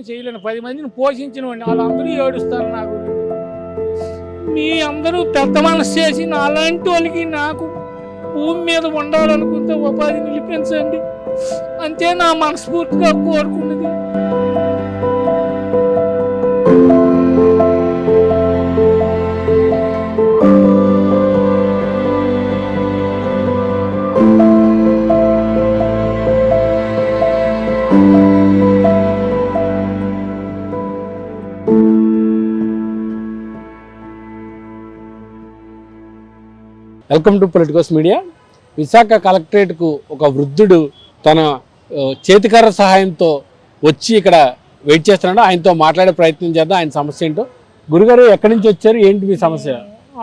నేను చేయలేను. పది మందిని పోషించిన వాడిని వాళ్ళందరూ ఏడుస్తారు నాకు. మీ అందరూ పెద్ద మనసు చేసి నాలాంటి వాళ్ళకి నాకు భూమి మీద ఉండాలనుకుంటే ఉపాధి నిలిపించండి. అంతే నా మనస్ఫూర్తిగా కోరుకున్నది. Welcome to Politicos Media Visakha కలెక్టరేట్కు ఒక వృద్ధుడు తన చేతికర్ర సహాయంతో వచ్చి ఇక్కడ వెయిట్ చేస్తున్నాడు. ఆయనతో మాట్లాడే ప్రయత్నం చేద్దాం. ఆయన సమస్య ఏంటో. గురుగారు ఎక్కడి నుంచి వచ్చారు? ఏంటి మీ సమస్య?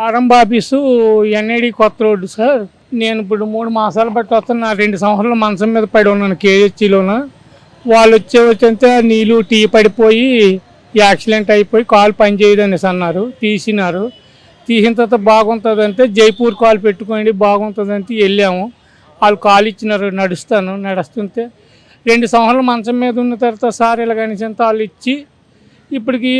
ఆరంభ ఆఫీసు ఎన్ఐడి కొత్త రోడ్డు సార్. నేను ఇప్పుడు మూడు మాసాలు బట్టి వస్తున్నా. రెండు సంవత్సరాలు మంచం మీద పడి ఉన్నాను కేహెచ్లోన వాళ్ళు వచ్చే వచ్చేంత నీళ్ళు టీ పడిపోయి యాక్సిడెంట్ అయిపోయి కాలు పనిచేయదనేసి అన్నారు. తీసినారు. తీసిన తర్వాత బాగుంటుంది అంటే జైపూర్ కాలు పెట్టుకోండి బాగుంటుంది అంటే వెళ్ళాము. వాళ్ళు కాలు ఇచ్చినారు నడుస్తాను. నడుస్తుంటే రెండు సంవత్సరాలు మంచం మీద ఉన్న తర్వాత సార్ ఇలా కనిసంత వాళ్ళు ఇచ్చి ఇప్పటికి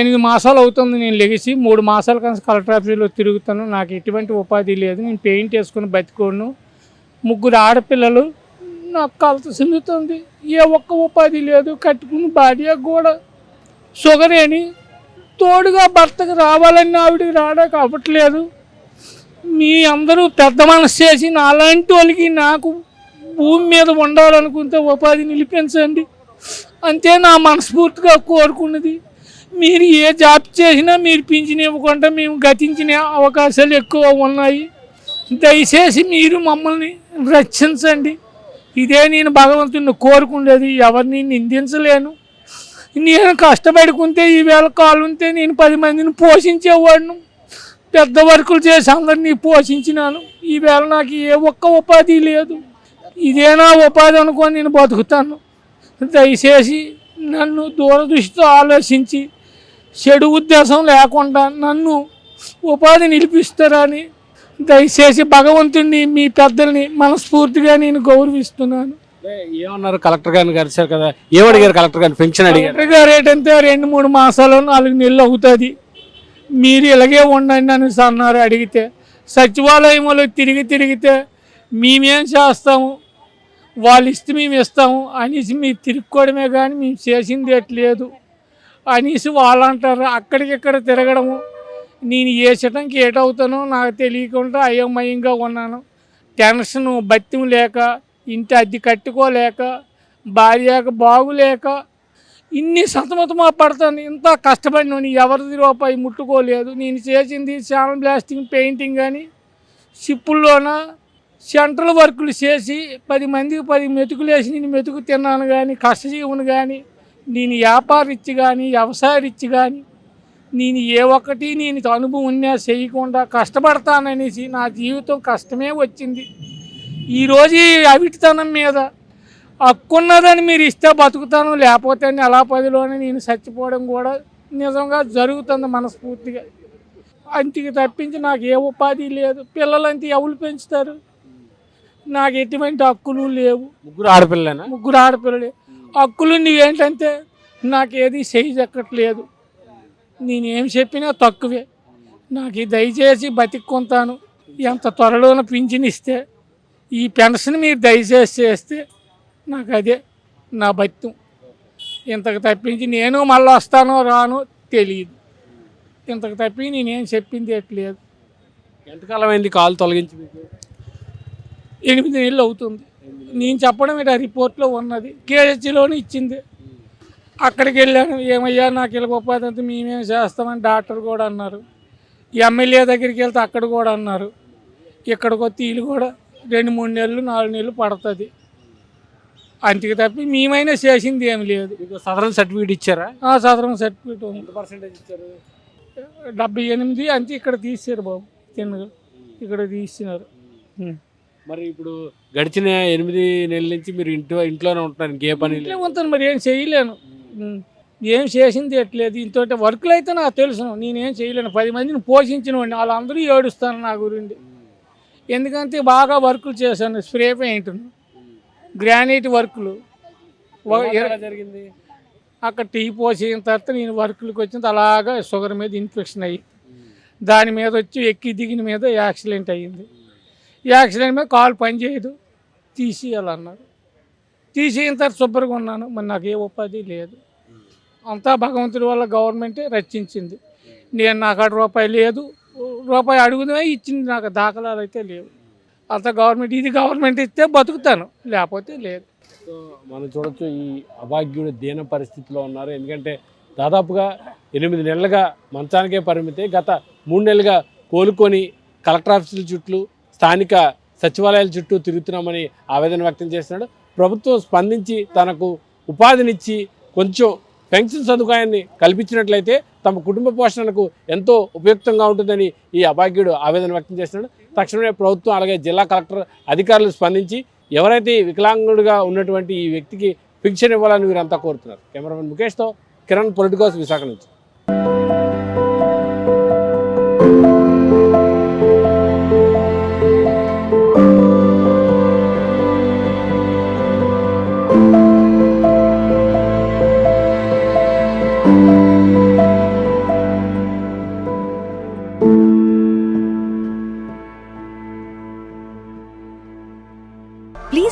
ఎనిమిది మాసాలు అవుతుంది నేను లెగిసి మూడు మాసాల కానీ కలెక్టర్ ఆఫీసులో తిరుగుతాను. నాకు ఎటువంటి ఉపాధి లేదు. నేను పెయింట్ వేసుకుని బతికోను. ముగ్గురు ఆడపిల్లలు నాకు కలత చెందుతుంది ఏ ఒక్క ఉపాధి లేదు. కట్టుకుని భార్య కూడా షుగర్ అని తోడుగా భర్తకు రావాలని ఆవిడకి రావడానికి అవ్వట్లేదు మీ అందరూ పెద్ద మనసు చేసి నాలాంటి వాళ్ళకి నాకు భూమి మీద ఉండాలనుకుంటే ఉపాధి నిలిపించండి. అంతే నా మనస్ఫూర్తిగా కోరుకున్నది. మీరు ఏ జాబ్ చేసినా మీరు పింఛన్ ఇవ్వకుండా మేము గతించిన అవకాశాలు ఎక్కువ ఉన్నాయి. దయచేసి మీరు మమ్మల్ని రక్షించండి. ఇదే నేను భగవంతుని కోరుకునేది. ఎవరిని నిందించలేను. నేను కష్టపడుకుంటే ఈవేళ కాలు ఉంటే నేను పది మందిని పోషించేవాడిను. పెద్ద వర్కులు చేసి అందరినీ పోషించినాను. ఈవేళ నాకు ఏ ఒక్క ఉపాధి లేదు. ఇదేనా ఉపాధి అనుకొని నేను బతుకుతాను. దయచేసి నన్ను దూరదృష్టితో ఆలోచించి చెడు ఉద్దేశం లేకుండా నన్ను ఉపాధి నిలిపిస్తారని దయచేసి భగవంతుడిని మీ పెద్దల్ని మనస్ఫూర్తిగా నేను గౌరవిస్తున్నాను. ఏమన్నారు? కలెక్టర్ గారిని కలిసారు కదా. ఏం అడిగారు కలెక్టర్ గారిని? పెన్షన్ అడిగారు. కలెక్టర్ గారు ఏంటంటే రెండు మూడు మాసాలు నాలుగు నెలలు అవుతుంది. మీరు ఇలాగే ఉండండి అని అన్నారు అడిగితే. సచివాలయంలో తిరిగి తిరిగితే మేమేం చేస్తాము? వాళ్ళు ఇస్తే మేము ఇస్తాము అనేసి మీరు తిరుక్కోవడమే కానీ మేము చేసింది ఎట్లేదు అనేసి వాళ్ళు అంటారు అక్కడికిక్కడ తిరగడము. నేను ఏ చటంకి ఏటవుతానో నాకు తెలియకుండా అయోమయంగా ఉన్నాను. టెన్షన్ బత్యం లేక ఇంటి అద్దె కట్టుకోలేక భార్యకు బాగులేక ఇన్ని సతమతమా పడతాను. ఇంత కష్టపడిన ఎవరిది రూపాయి ముట్టుకోలేదు. నేను చేసింది ఛానల్ బ్లాస్టింగ్ పెయింటింగ్ కానీ షిప్పుల్లోన సెంట్రల్ వర్కులు చేసి పది మందికి పది మెతుకులు వేసి నేను మెతుకు తిన్నాను కానీ కష్టజీవును కానీ నేను వ్యాపారిచ్చి కానీ వ్యవసాయరిచ్చి కానీ నేను ఏ ఒక్కటి నేను అనుభవం ఉన్నా చేయకుండా కష్టపడతాననేసి నా జీవితం కష్టమే వచ్చింది. ఈరోజు ఈ అవిటితనం మీద హక్కున్నదని మీరు ఇస్తే బతుకుతాను లేకపోతే నెల పదిలోనే నేను చచ్చిపోవడం కూడా నిజంగా జరుగుతుంది మనస్ఫూర్తిగా. అంతికి తప్పించి నాకు ఏ ఉపాధి లేదు. పిల్లలంతా ఎవరు పెంచుతారు? నాకు ఎటువంటి హక్కులు లేవు. ముగ్గురు ఆడపిల్లలేనా? ముగ్గురు ఆడపిల్లలే. హక్కులు నీవేంటంటే నాకు ఏది చేయజక్కట్లేదు నేనేం చెప్పినా తక్కువే. నాకు దయచేసి బతిక్కుంటాను. ఎంత త్వరలోన పింఛన్ ఇస్తే ఈ పెన్షన్ మీరు దయచేసి చేస్తే నాకు అదే నా బత్యం ఇంతకు తప్పించి నేను మళ్ళీ వస్తానో రానో తెలియదు ఇంతకు తప్పి నేనేం చెప్పింది ఎట్లేదు ఎంతకాలం అయింది కాలు తొలగించి మీకు? ఎనిమిది నెలలు అవుతుంది. నేను చెప్పడం ఇక్కడ రిపోర్ట్లో ఉన్నది. కేహెచ్లోనే ఇచ్చింది. అక్కడికి వెళ్ళాను. ఏమయ్యా నాకు అంతా మేమేం చేస్తామని డాక్టర్ కూడా అన్నారు. ఎమ్మెల్యే దగ్గరికి వెళ్తే అక్కడ కూడా అన్నారు. ఇక్కడికి వచ్చి వీళ్ళు కూడా రెండు మూడు నెలలు నాలుగు నెలలు పడుతుంది. అంతకు తప్పి మేమైనా చేసింది ఏమి లేదు. మీకు సదరన్ సర్టిఫికేట్ ఇచ్చారా? ఆ సదరం సర్టిఫికేట్ ఉంది. పర్సెంటేజ్ ఇచ్చారు? డెబ్బై ఎనిమిది అంతే ఇక్కడ తీసారు బాబు తిన్నగా ఇక్కడ తీసినారు. మరి ఇప్పుడు గడిచిన ఎనిమిది నెలల నుంచి మీరు ఇంట్లో ఇంట్లోనే ఉంటున్నారు ఇంకే పని ఉంటాను మరి ఏం చేయలేను. ఏం చేసింది ఎట్లేదు ఇంతో వర్క్లు అయితే నాకు తెలుసు. నేనేం చేయలేను. పది మందిని పోషించిన వాడిని వాళ్ళందరూ ఏడుస్తాను నా గురించి. ఎందుకంటే బాగా వర్కులు చేశాను స్ప్రే పెయింట్ గ్రానైట్ వర్కులు. జరిగింది. అక్కడ టీ పోసిన తర్వాత నేను వర్కులకు వచ్చిన అలాగా షుగర్ మీద ఇన్ఫెక్షన్ అయ్యి దాని మీద వచ్చి ఎక్కి దిగిన మీద యాక్సిడెంట్ అయ్యింది. యాక్సిడెంట్ మీద కాలు పని చేయదు తీసేయాలన్నారు. తీసేసిన తర్వాత శుభ్రంగా ఉన్నాను మరి నాకు ఏ ఉపాధి లేదు. అంతా భగవంతుడి వల్ల గవర్నమెంటే రచించింది. నేను నాకు రూపాయి లేదు రూపాయి అడుగుదా ఇచ్చింది నాకు. దాఖలాలు అయితే లేవు. అంత గవర్నమెంట్ ఇది గవర్నమెంట్ ఇస్తే బతుకుతాను. లేకపోతే లేదు. సో మనం చూడొచ్చు ఈ అభాగ్యుడు దీన పరిస్థితిలో ఉన్నారు. ఎందుకంటే దాదాపుగా ఎనిమిది నెలలుగా మంచానికే పరిమితి గత మూడు నెలలుగా కోలుకొని కలెక్టర్ ఆఫీసుల చుట్టూ స్థానిక సచివాలయాల చుట్టూ తిరుగుతున్నామని ఆవేదన వ్యక్తం చేస్తున్నాడు. ప్రభుత్వం స్పందించి తనకు ఉపాధినిచ్చి కొంచెం పెన్షన్ సదుపాయాన్ని కల్పించినట్లయితే తమ కుటుంబ పోషణకు ఎంతో ఉపయుక్తంగా ఉంటుందని ఈ అభాగ్యుడు ఆవేదన వ్యక్తం చేస్తున్నాడు. తక్షణమే ప్రభుత్వం అలాగే జిల్లా కలెక్టర్ అధికారులు స్పందించి ఎవరైతే వికలాంగుడిగా ఉన్నటువంటి ఈ వ్యక్తికి ఫిక్షన్ ఇవ్వాలని వీరంతా కోరుతున్నారు. కెమెరామెన్ ముఖేష్తో కిరణ్ పొలిటికోస్ విశాఖ నుంచి.